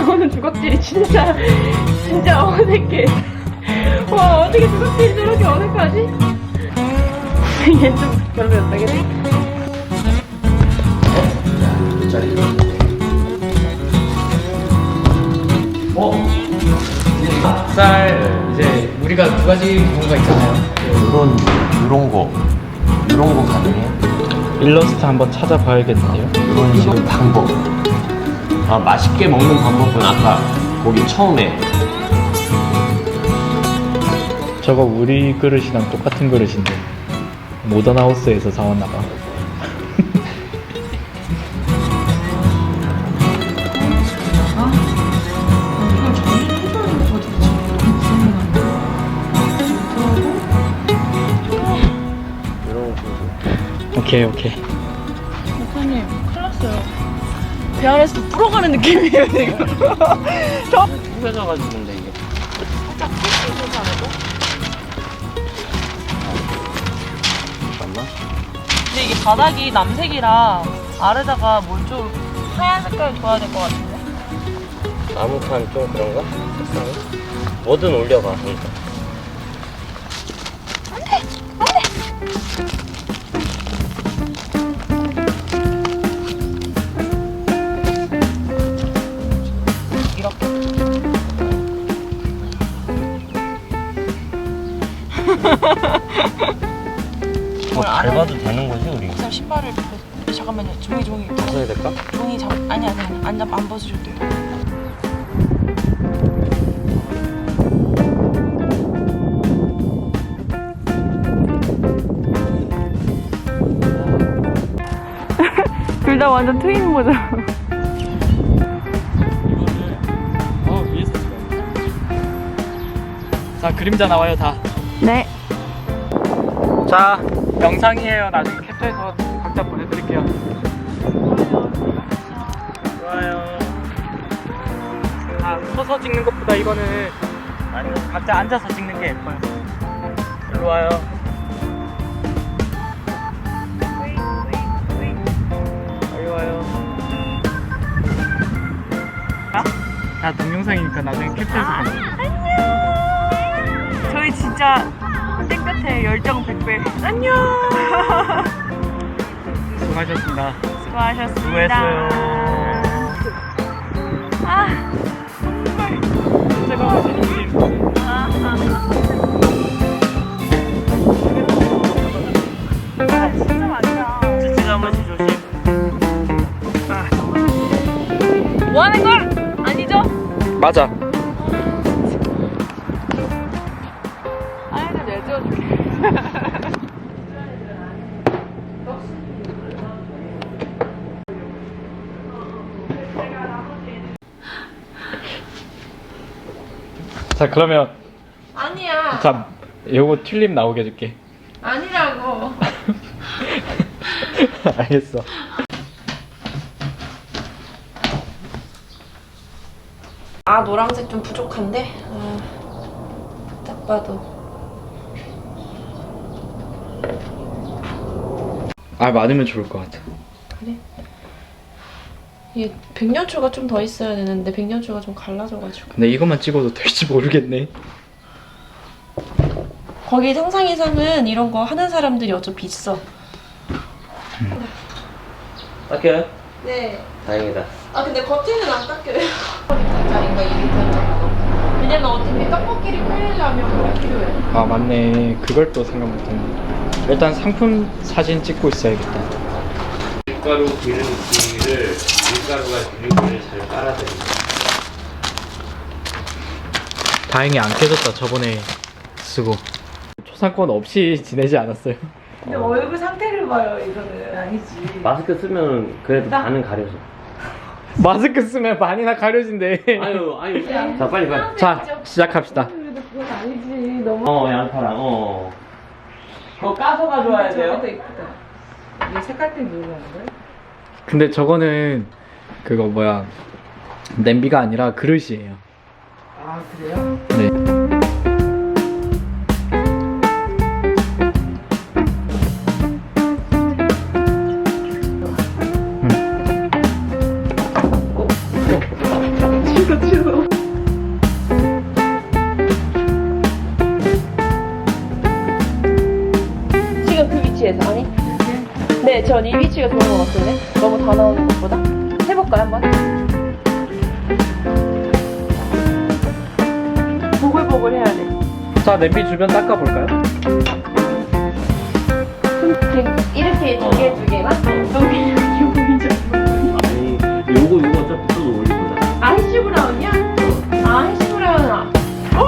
나오는 주걱질이 진짜 진짜 어색해. 와 어떻게 주걱질이 저렇게 어색하지? 이게 좀 별로였다 그래? 어? 쌀 이제 우리가 두 가지 경우가 있잖아요. 요런 요런 거 요런 거 가능해? 일러스트 한번 찾아봐야겠는데요. 요런 식의 방법 아 맛있게 먹는 방법은 아까 거기 처음에 저거 우리 그릇이랑 똑같은 그릇인데 모던 하우스에서 사왔나 봐. 거 오케이 오케이. 배 안에서 불어가는 느낌이에요 지금. 구겨져가지고 근데 이게 잠깐만 근데 이게 바닥이 남색이라 아래다가 뭘 좀 하얀 색깔 줘야 될 것 같은데. 나무판 좀 그런가? 색상이? 뭐든 올려봐 그러니까 밟아도 되는 거지 우리? 목사님 신발을 벗- 잠깐만요. 종이 종이 벗어야 될까? 종이 잠 아니 아니 아니 안, 잡- 안 벗으셔도 돼요. 둘 다 완전 트윈 모자. 어 위에서 찍어. 자 그림자 나와요 다. 네. 자 영상이에요. 나중에 캡처해서 각자 보내드릴게요. 좋아요. 아 서서 찍는 것보다 이거는 아니 각자 앉아서 찍는 게 예뻐요. 일로 와요. 아? 다 동영상이니까 나중에 캡처해서 보내. 저희 진짜 땡볕에 열정 100배. 안녕. 수고하셨습니다. 수고하셨습니다. 수고했어요. 아, 정말. 제가 하신 일. 아, 진짜 많다. 지치가 한 번씩 조심. 뭐 하는 걸? 아니죠? 맞아. 자 그러면 아니야. 자 요거 튤립 나오게 해줄게. 아니라고. 알겠어. 아, 노란색 좀 부족한데? 아, 딱 봐도. 아 많으면 좋을 것 같아. 이게 백년초가 좀 더 있어야 되는데 백년초가 좀 갈라져가지고 근데 이것만 찍어도 될지 모르겠네. 거기 상상 이상은 이런 거 하는 사람들이 어차피 있어 닦여요? 네. 다행이다 아 근데 겉에는 안 닦여요 1리터짜리인가 2리터짜리 왜냐면 어차피 떡볶이를 끓이려면 물이 필요해 아 맞네. 그걸 또 생각 못했네. 일단 상품 사진 찍고 있어야겠다. 밀가루 기름기를 밀가루가 기름기를 잘 빨아들인다 다행히 안 깨졌다. 저번에 쓰고. 초상권 없이 지내지 않았어요. 근데 얼굴 상태를 봐요 이거는 아니지 마스크 쓰면 그래도 반은 가려져 마스크 쓰면 반이나 가려진대. 아유 아유 자 빨리 빨리 자 시작합시다. 그건 아니지 너무 어 양파랑 어 그거 까서 가져와야 돼요 저것도 이쁘다 이게 색깔 때문에 이러는 거야? 근데 저거는 그거 뭐야 냄비가 아니라 그릇이에요. 아 그래요? 네. 전 이 위치가 좋은 것 같은데? 너무 다 나오는 것보다? 해볼까요, 한번? 보글보글 해야 돼. 자 냄비 주변 닦아볼까요? 이렇게 두 개, 두 개만? 너무 이렇게 보이죠? 아니 요거 요거 어차피 또 올리거든 아, 해시 브라운이야? 아, 해시 브라운. 아. 어!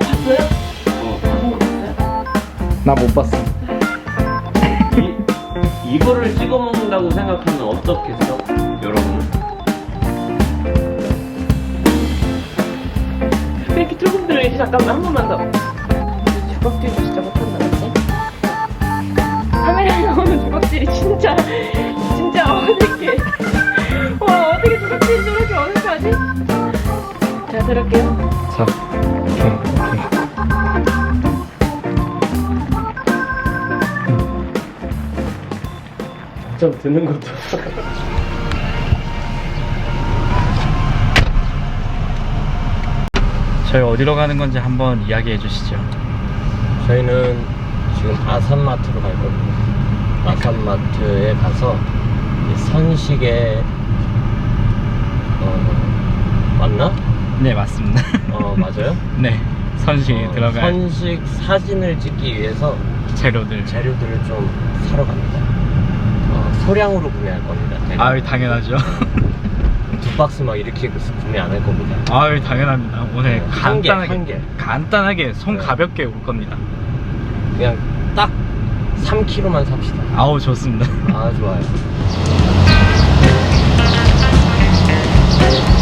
봤어요? 어. 보고 있어요? 나못 봤어. 이, 이거를 찍어 먹는다고 생각하면 어떻겠어? 여러분 왜 이렇게 조금 들어있지? 잠깐만, 한 번만 더. 주걱질도 진짜 못한다, 그치? 카메라에 나오는 주걱질이 진짜, 진짜 어색해. 와, 어떻게 주걱질이 저렇게 어색하지? 자, 들을게요. 자, 좀 드는 것도 저희 어디로 가는 건지 한번 이야기해 주시죠. 저희는 지금 아산마트로 갈 겁니다 아산마트에 가서 이 선식에 어 맞나? 네, 맞습니다. 어 맞아요? 네, 선식에 어, 들어갈 선식 사진을 찍기 위해서 재료들. 재료들을 좀 사러 갑니다. 어, 소량으로 구매할 겁니다. 아유, 당연하죠. 두 박스 막 이렇게 구매 안 할 겁니다. 아유, 당연합니다. 오늘 네, 한 개, 간단하게, 한 개. 간단하게, 손 네. 가볍게 올 겁니다. 그냥 딱 3kg만 삽시다. 아우, 좋습니다. 아 좋아요.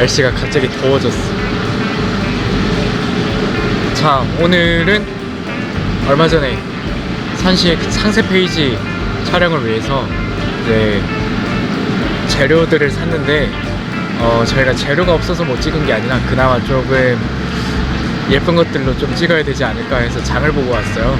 날씨가 갑자기 더워졌어. 자, 오늘은 얼마 전에 산식 상세 페이지 촬영을 위해서 이제 재료들을 샀는데 어, 저희가 재료가 없어서 못 찍은 게 아니라 그나마 조금 예쁜 것들로 좀 찍어야 되지 않을까 해서 장을 보고 왔어요.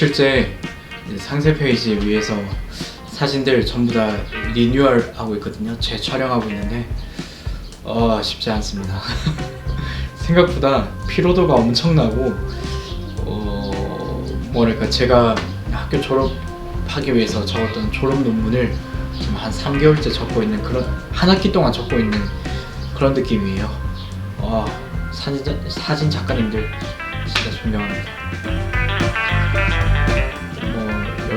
며칠째 상세 페이지 위에서 사진들 전부 다 리뉴얼 하고 있거든요. 재촬영하고 있는데 어 쉽지 않습니다. 생각보다 피로도가 엄청나고 어 뭐랄까 제가 학교 졸업하기 위해서 적었던 졸업 논문을 한 3개월째 적고 있는 그런 한 학기 동안 적고 있는 그런 느낌이에요. 와 사진 자- 사진 작가님들 진짜 존경합니다.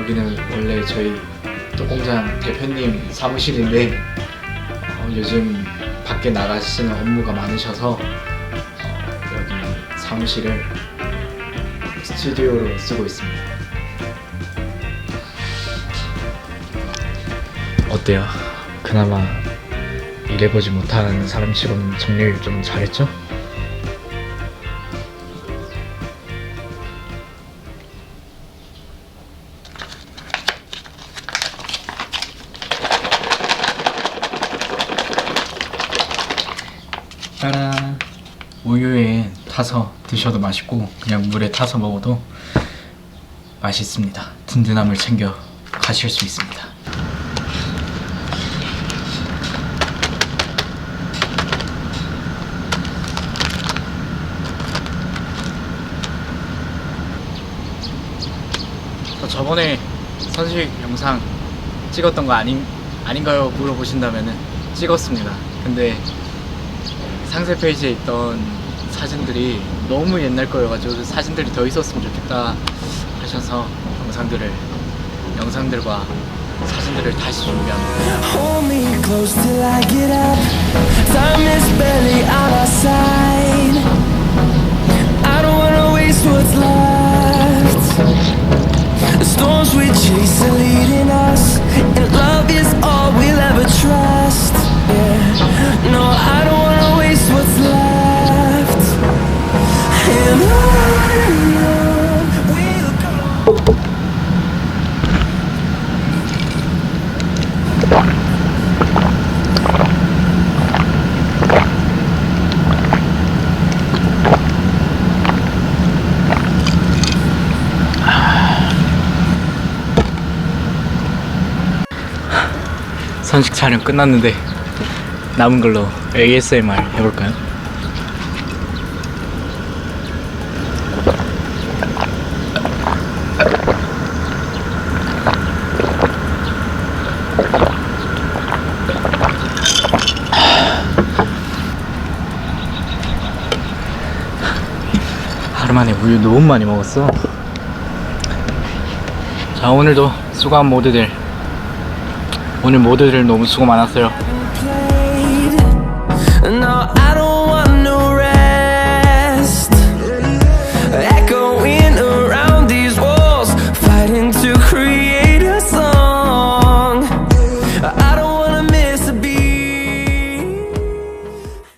뭐 여기는 원래 저희 또 공장 대표님 사무실인데 어, 요즘 밖에 나가시는 업무가 많으셔서 어, 여기 사무실을 스튜디오로 쓰고 있습니다. 어때요? 그나마 일해보지 못하는 사람치고는 정리를 좀 잘했죠? 타서 드셔도 맛있고 그냥 물에 타서 먹어도 맛있습니다. 든든함을 챙겨 가실 수 있습니다. 저 저번에 선식 영상 찍었던 거 아닌 아닌가요? 물어보신다면은 찍었습니다. 근데 상세 페이지에 있던 사진들이 너무 옛날 거여가지고 그 사진들이 더 있었으면 좋겠다 하셔서 영상들을 영상들과 사진들을 다시 준비합니다. 선식 촬영 끝났는데 남은 걸로 ASMR 해볼까요? 하루 만에 우유 너무 많이 먹었어. 자 오늘도 수고한 모두들 오늘 모두들 너무 수고 많았어요.